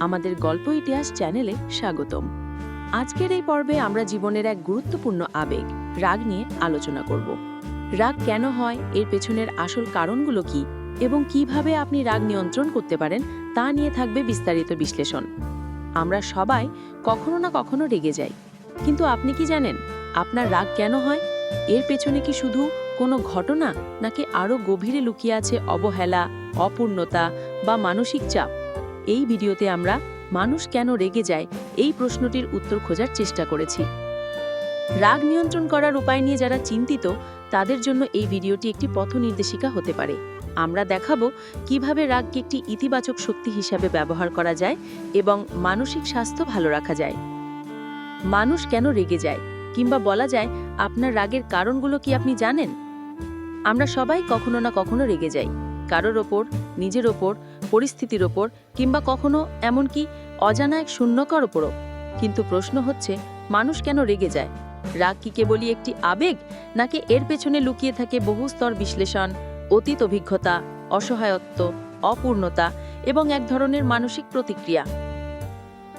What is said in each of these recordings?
আমাদের গল্প ইতিহাস চ্যানেলে স্বাগতম। আজকের এই পর্বে আমরা জীবনের এক গুরুত্বপূর্ণ আবেগ, রাগ নিয়ে আলোচনা করব। রাগ কেন হয়, এর পেছনের আসল কারণগুলো কি, এবং কীভাবে আপনি রাগ নিয়ন্ত্রণ করতে পারেন, তা নিয়ে থাকবে বিস্তারিত বিশ্লেষণ। আমরা সবাই কখনো না কখনো রেগে যাই। কিন্তু আপনি কি জানেন, আপনার রাগ কেন হয়? এর পেছনে কি শুধু কোনো ঘটনা, নাকি আরও গভীরে লুকিয়ে আছে অবহেলা, অপূর্ণতা বা মানসিক চাপ? এই ভিডিওতে আমরা মানুষ কেন রেগে যায় এই প্রশ্নটির উত্তর খোঁজার চেষ্টা করেছি। রাগ নিয়ন্ত্রণ করার উপায় নিয়ে যারা চিন্তিত, তাদের জন্য এই ভিডিওটি একটি পথ নির্দেশিকা হতে পারে। আমরা দেখাবো কীভাবে রাগকে একটি ইতিবাচক শক্তি হিসাবে ব্যবহার করা যায় এবং মানসিক স্বাস্থ্য ভালো রাখা যায়। মানুষ কেন রেগে যায়? কিংবা বলা যায়, আপনার রাগের কারণগুলো কি আপনি জানেন? আমরা সবাই কখনো না কখনো রেগে যাই। কারোর ওপর, নিজের ওপর পরিস্থিতির ওপর কিংবা কখনো এমনকি অজানা এক শূন্যকার ওপরও। কিন্তু প্রশ্ন হচ্ছে, মানুষ কেন রেগে যায়? রাগ কি কেবলই একটি আবেগ, নাকি এর পেছনে লুকিয়ে থাকে বহুস্তর বিশ্লেষণ, অতীত অভিজ্ঞতা, অসহায়ত্ব, অপূর্ণতা এবং এক ধরনের মানসিক প্রতিক্রিয়া?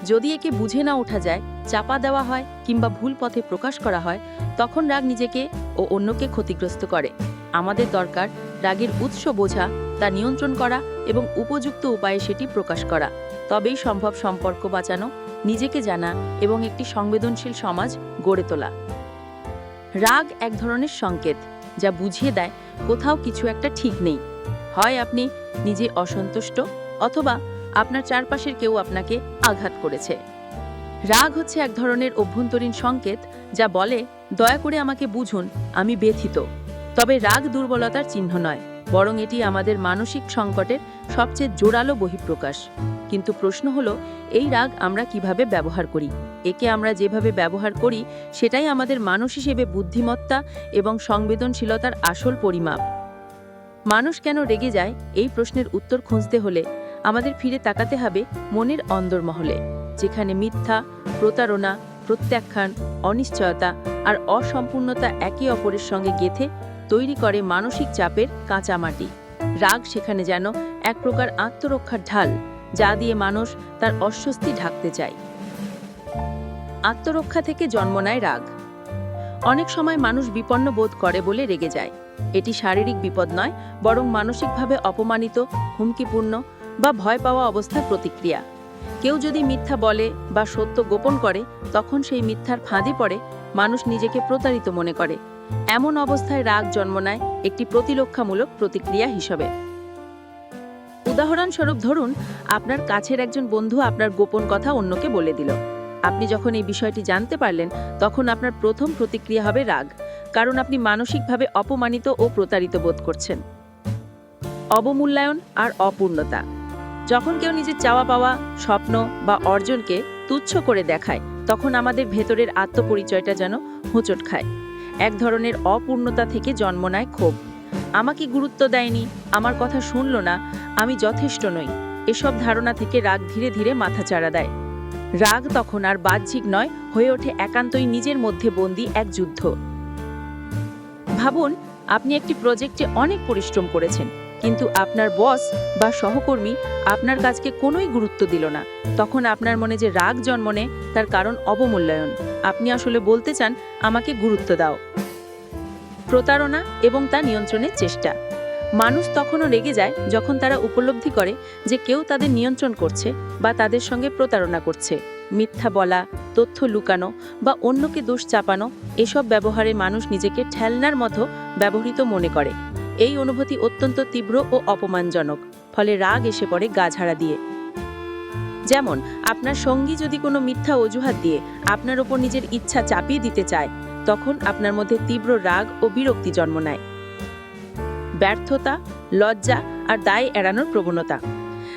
যদি একে বুঝে না ওঠা যায়, চাপা দেওয়া হয় কিংবা ভুল পথে প্রকাশ করা হয়, তখন রাগ নিজেকে ও অন্যকে ক্ষতিগ্রস্ত করে। আমাদের দরকার রাগের উৎস বোঝা তা নিয়ন্ত্রণ করা এবং উপযুক্ত উপায়ে সেটি প্রকাশ করা। তবেই সম্ভব সম্পর্ক বাঁচানো, নিজেকে জানা এবং একটি সংবেদনশীল সমাজ গড়ে তোলা। রাগ এক ধরনের সংকেত, যা বুঝিয়ে দেয় কোথাও কিছু একটা ঠিক নেই। হয় আপনি নিজে অসন্তুষ্ট অথবা আপনার চারপাশের কেউ আপনাকে আঘাত করেছে। রাগ হচ্ছে এক ধরনের অভ্যন্তরীণ সংকেত, যা বলে, দয়া করে আমাকে বুঝুন, আমি ব্যথিত। তবে রাগ দুর্বলতার চিহ্ন নয়। বরং এটি আমাদের মানসিক সংকটের সবচেয়ে জোরালো বহিঃপ্রকাশ। কিন্তু প্রশ্ন হলো, এই রাগ আমরা কীভাবে ব্যবহার করি? একে আমরা যেভাবে ব্যবহার করি, সেটাই আমাদের মানুষ হিসেবে বুদ্ধিমত্তা এবং সংবেদনশীলতার আসল পরিমাপ। মানুষ কেন রেগে যায়? এই প্রশ্নের উত্তর খুঁজতে হলে আমাদের ফিরে তাকাতে হবে মনের অন্দরমহলে, যেখানে মিথ্যা, প্রতারণা, প্রত্যাখ্যান, অনিশ্চয়তা আর অসম্পূর্ণতা একে অপরের সঙ্গে গেথে তৈরি করে মানসিক চাপের কাঁচামাটি। রাগ সেখানে যেন এক প্রকার আত্মরক্ষার ঢাল, যা দিয়ে মানুষ তার অস্বস্তি ঢাকতে চায়। আত্মরক্ষা থেকে জন্ম নেয় রাগ। অনেক সময় মানুষ বিপন্ন বোধ করে বলে রেগে যায়। এটি শারীরিক বিপদ নয়, বরং মানসিকভাবে অপমানিত, হুমকিপূর্ণ বা ভয় পাওয়া অবস্থার প্রতিক্রিয়া। কেউ যদি মিথ্যা বলে বা সত্য গোপন করে, তখন সেই মিথ্যার ফাঁদে পড়ে মানুষ নিজেকে প্রতারিত মনে করে। এমন অবস্থায় রাগ জন্ম নেয় একটি প্রতিরক্ষামূলক প্রতিক্রিয়া হিসাবে। উদাহরণস্বরূপ ধরুন, আপনার কাছের একজন বন্ধু আপনার গোপন কথা অন্যকে বলে দিল। আপনি যখন এই বিষয়টি জানতে পারলেন, তখন আপনার প্রথম প্রতিক্রিয়া হবে রাগ, কারণ আপনি মানসিকভাবে অপমানিত ও প্রতারিত বোধ করছেন। অবমূল্যায়ন আর অপূর্ণতা। যখন কেউ নিজের চাওয়া পাওয়া, স্বপ্ন বা অর্জনকে তুচ্ছ করে দেখায়, তখন আমাদের ভেতরের আত্মপরিচয়টা যেন হোঁচট খায়। এক ধরনের অপূর্ণতা থেকে জন্ম নেয় ক্ষোভ। আমাকে গুরুত্ব দেয়নি, আমার কথা শুনল না, আমি যথেষ্ট নই। এসব ধারণা থেকে রাগ ধীরে ধীরে মাথাচাড়া দেয়। রাগ তখন আর বাহ্যিক নয়, হয়ে ওঠে একান্তই নিজের মধ্যে বন্দি এক যুদ্ধ। ভাবুন, আপনি একটি প্রজেক্টে অনেক পরিশ্রম করেছেন। কিন্তু আপনার বস বা সহকর্মী আপনার কাজকে কোনোই গুরুত্ব দিল না। তখন আপনার মনে যে রাগ জন্ম নেয় তার কারণ অবমূল্যায়ন। আপনি আসলে বলতে চান, আমাকে গুরুত্ব দাও। প্রতারণা এবং তা নিয়ন্ত্রণের চেষ্টা। মানুষ তখনও রেগে যায় যখন তারা উপলব্ধি করে যে কেউ তাদের নিয়ন্ত্রণ করছে বা তাদের সঙ্গে প্রতারণা করছে। মিথ্যা বলা, তথ্য লুকানো বা অন্যকে দোষ চাপানো, এসব ব্যবহারে মানুষ নিজেকে ঠেলনার মতো ব্যবহৃত মনে করে। এই অনুভূতি অত্যন্ত তীব্র ও অপমানজনক, ফলে রাগ এসে পড়ে গা ঝাড়া দিয়ে। যেমন, আপনার সঙ্গী যদি কোনো মিথ্যা অজুহাত দিয়ে আপনার ওপর নিজের ইচ্ছা চাপিয়ে দিতে চায়, তখন আপনার মধ্যে তীব্র রাগ ও বিরক্তি জন্ম নেয়। ব্যর্থতা, লজ্জা আর দায় এড়ানোর প্রবণতা।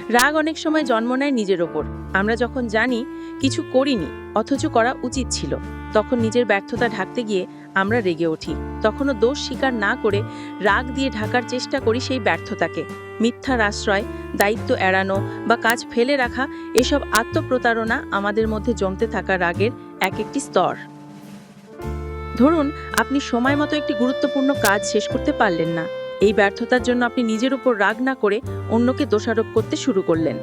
রাগ অনেক সময় জন্ম নেয় নিজের ওপর। আমরা যখন জানি, কিছু করিনি, অথচ করা উচিত ছিল, তখন নিজের ব্যর্থতা ঢাকতে গিয়ে আমরা রেগে উঠি। তখনও দোষ স্বীকার না করে রাগ দিয়ে ঢাকার চেষ্টা করি সেই ব্যর্থতাকে। মিথ্যার আশ্রয়, দায়িত্ব এড়ানো বা কাজ ফেলে রাখা, এসব আত্মপ্রতারণা আমাদের মধ্যে জমতে থাকা রাগের এক একটি স্তর। ধরুন, আপনি সময় মতো একটি গুরুত্বপূর্ণ কাজ শেষ করতে পারলেন না। এই ব্যর্থতার জন্য আপনি নিজের উপর রাগ না করে অন্যকে দোষারোপ করতে শুরু করলেন।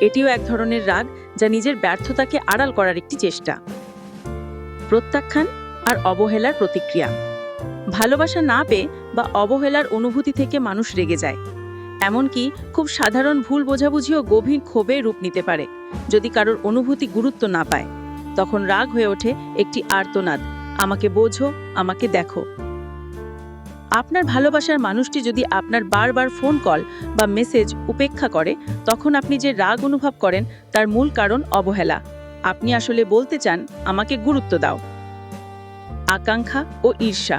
এটিও এক ধরনের রাগ যা নিজের ব্যর্থতাকে আড়াল করার একটি চেষ্টা। প্রত্যাখ্যান আর অবহেলার প্রতিক্রিয়া। ভালোবাসা না পেয়ে বা অবহেলার অনুভূতি থেকে মানুষ রেগে যায়। এমনকি খুব সাধারণ ভুল বোঝাবুঝিও গভীর ক্ষোভে রূপ নিতে পারে, যদি কারোর অনুভূতি গুরুত্ব না পায়। তখন রাগ হয়ে ওঠে একটি আর্তনাদ, আমাকে বোঝো, আমাকে দেখো। আপনার ভালোবাসার মানুষটি যদি আপনার বারবার ফোন কল বা মেসেজ উপেক্ষা করে, তখন আপনি যে রাগ অনুভব করেন, তার মূল কারণ অবহেলা। আপনি আসলে বলতে চান, আমাকে গুরুত্ব দাও। আকাঙ্ক্ষা ও ঈর্ষা।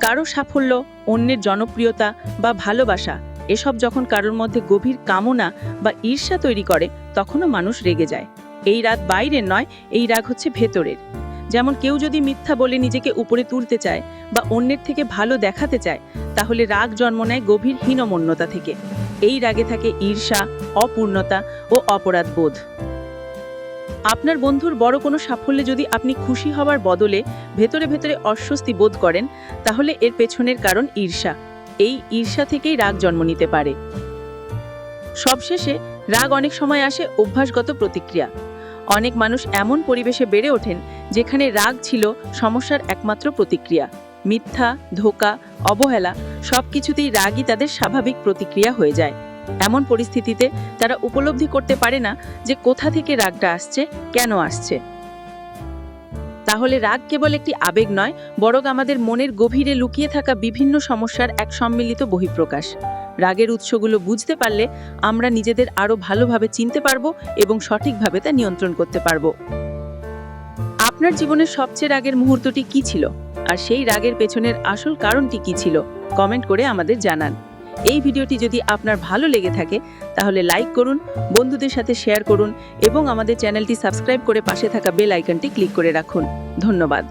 কারও সাফল্য, অন্যের জনপ্রিয়তা বা ভালোবাসা, এসব যখন কারোর মধ্যে গভীর কামনা বা ঈর্ষা তৈরি করে, তখনও মানুষ রেগে যায়। এই রাগ বাইরের নয়, এই রাগ হচ্ছে ভেতরের। যেমন কেউ যদি মিথ্যা বলে নিজেকে উপরে তুলতে চায় বা অন্যের থেকে ভালো দেখাতে চায়, তাহলে রাগ জন্ম নেয় গভীর হীনমন্যতা থেকে। এই রাগে থাকে ঈর্ষা, অপূর্ণতা ও অপরাধ বোধ আপনার বন্ধুর বড় কোনো সাফল্যে যদি আপনি খুশি হওয়ার বদলে ভেতরে ভেতরে অস্বস্তি বোধ করেন, তাহলে এর পেছনের কারণ ঈর্ষা। এই ঈর্ষা থেকেই রাগ জন্ম নিতে পারে। সবশেষে, রাগ অনেক সময় আসে অভ্যাসগত প্রতিক্রিয়া। অনেক মানুষ এমন পরিবেশে বেড়ে ওঠেন, যেখানে রাগ ছিল সমস্যার একমাত্র প্রতিক্রিয়া। মিথ্যা, ধোকা, অবহেলা সব কিছুতেই রাগই তাদের স্বাভাবিক প্রতিক্রিয়া হয়ে যায়। এমন পরিস্থিতিতে তারা উপলব্ধি করতে পারে না যে কোথা থেকে রাগটা আসছে, কেন আসছে। তাহলে রাগ কেবল একটি আবেগ নয়, বরং আমাদের মনের গভীরে লুকিয়ে থাকা বিভিন্ন সমস্যার এক সম্মিলিত বহিঃপ্রকাশ। রাগের উৎসগুলো বুঝতে পারলে আমরা নিজেদের আরও ভালোভাবে চিনতে পারব এবং সঠিকভাবে তা নিয়ন্ত্রণ করতে পারব। আপনার জীবনের সবচেয়ে রাগের মুহূর্তটি কি ছিল? আর সেই রাগের পেছনের আসল কারণটি কি ছিল? কমেন্ট করে আমাদের জানান। এই ভিডিওটি যদি আপনার ভালো লেগে থাকে, তাহলে লাইক করুন, বন্ধুদের সাথে শেয়ার করুন এবং আমাদের চ্যানেলটি সাবস্ক্রাইব করে পাশে থাকা বেল আইকনটি ক্লিক করে রাখুন। ধন্যবাদ।